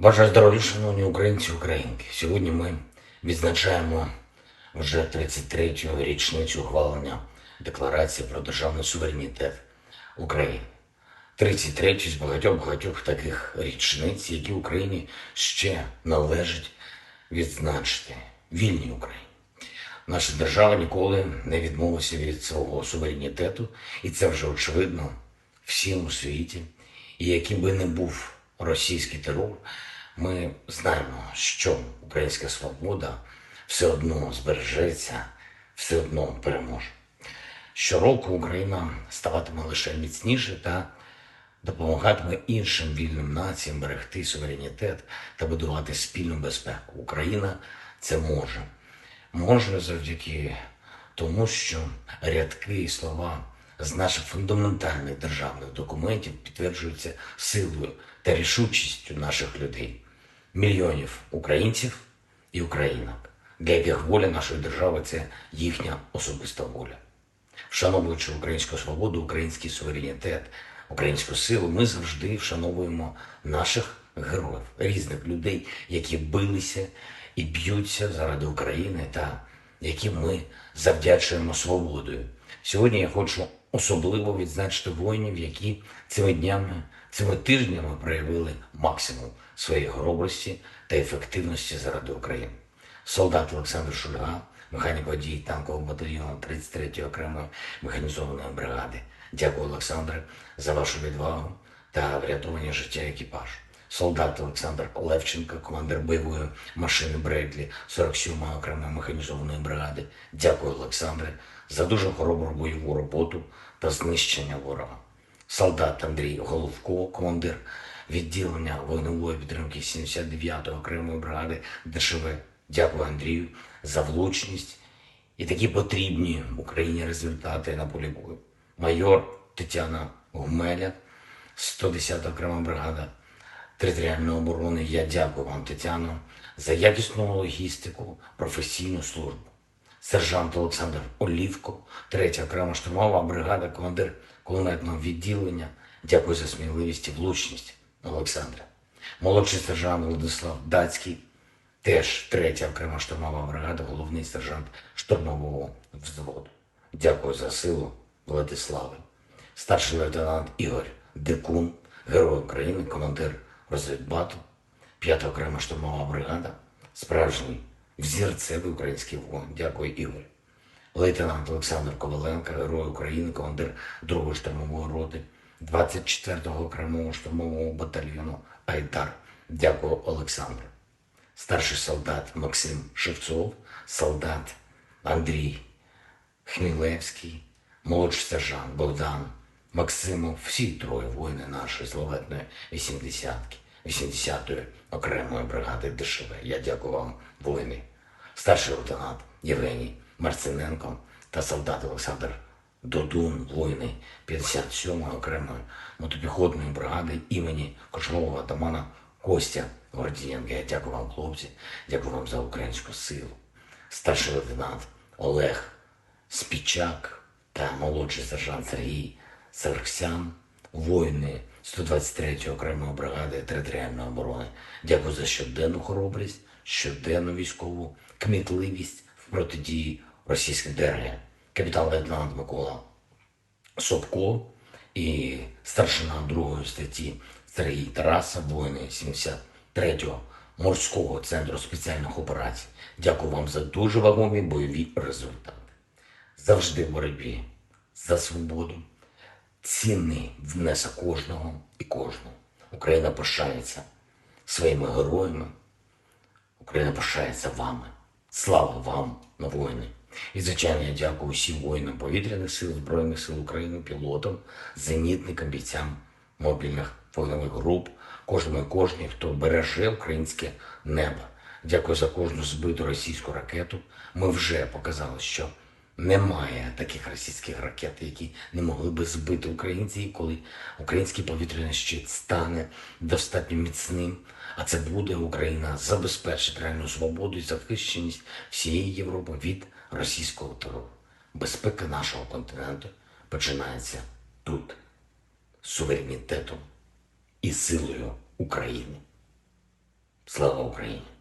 Бажаю здоров'я, шановні українці українки. Сьогодні ми відзначаємо вже 33-ю річницю ухвалення Декларації про державний суверенітет України. 33 з багатьох-багатьох таких річниць, які Україні ще належить відзначити вільній Україні. Наша держава ніколи не відмовилася від свого суверенітету, і це вже очевидно всім у світі. І яким би не був російський терор, ми знаємо, що українська свобода все одно збережеться, все одно переможе. Щороку Україна ставатиме лише міцніше та допомагатиме іншим вільним націям берегти суверенітет та будувати спільну безпеку. Україна це може. Може завдяки тому, що рядки і слова з наших фундаментальних державних документів підтверджуються силою та рішучістю наших людей, мільйонів українців і українок, для яких воля нашої держави це їхня особиста воля. Вшановуючи українську свободу, український суверенітет, українську силу, ми завжди вшановуємо наших героїв, різних людей, які билися і б'ються заради України та яким ми завдячуємо свободою. Сьогодні я хочу особливо відзначити воїнів, які цими днями, цими тижнями проявили максимум своєї хоробрості та ефективності заради України. Солдат Олександр Шульга, механік водій танкового батальйону 33-ї окремої механізованої бригади. Дякую, Олександре, за вашу відвагу та врятування життя екіпажу. Солдат Олександр Левченко, командир бойової машини Бредлі 47-ї окремої механізованої бригади. Дякую, Олександре, за дуже хоробру бойову роботу та знищення ворога. Солдат Андрій Головко, командир відділення вогневої підтримки 79-ї окремої бригади ДШВ. Дякую Андрію за влучність і такі потрібні Україні результати на полі бою. Майор Тетяна Гумеля, 110 окрема бригада територіальної оборони. Я дякую вам, Тетяно, за якісну логістику, професійну службу. Сержант Олександр Олівко, 3 окрема штурмова бригада, командир кулеметного відділення. Дякую за сміливість і влучність, Олександре. Молодший сержант Владислав Дацький, теж третя окрема штурмова бригада, головний сержант штурмового взводу. Дякую за силу, Владиславе. Старший лейтенант Ігор Декун, герой України, командир розвідбату, п'ята окрема штурмова бригада, справжній взірцевий український воїн. Дякую, Ігор. Лейтенант Олександр Коваленко, герой України, командир другої штурмової роти, 24-го окремого штурмового батальйону Айдар. Дякую, Олександре. Старший солдат Максим Шевцов, солдат Андрій Хмілевський, молодший сержант Богдан Максимов, всі троє воїни нашої славетної 80-ки, 80-ї окремої бригади ДШВ. Я дякую вам, воїни. Старший лейтенант Євгеній Марциненко та солдат Олександр Додун, воїни 57-ї окремої мотопіхотної бригади імені кошового атамана Костя Гордієнка. Я дякую вам, хлопці, дякую вам за українську силу. Старший лейтенант Олег Спічак та молодший сержант Сергій Сарксян, воїни 123-ї окремої бригади територіальної оборони. Дякую за щоденну хоробрість, щоденну військову кмітливість в протидії російським ДРГ. Капітан лейтенант Микола Собко і старшина другої статті Сергій Тараса, воїни 73-го морського центру спеціальних операцій. Дякую вам за дуже вагомі бойові результати. Завжди в боротьбі за свободу. Цінний внесок кожного і кожного. Україна пишається своїми героями. Україна пишається вами. Слава вам, на воїни! І, звичайно, я дякую усім воїнам повітряних сил, Збройних сил України, пілотам, зенітникам, бійцям мобільних вогневих груп, кожному і кожній, хто береже українське небо. Дякую за кожну збиту російську ракету. Ми вже показали, що немає таких російських ракет, які не могли би збити українці, і коли український повітряний щит стане достатньо міцним, а це буде Україна забезпечить реальну свободу і захищеність всієї Європи від російського терору. Безпека нашого континенту починається тут, суверенітетом і силою України. Слава Україні!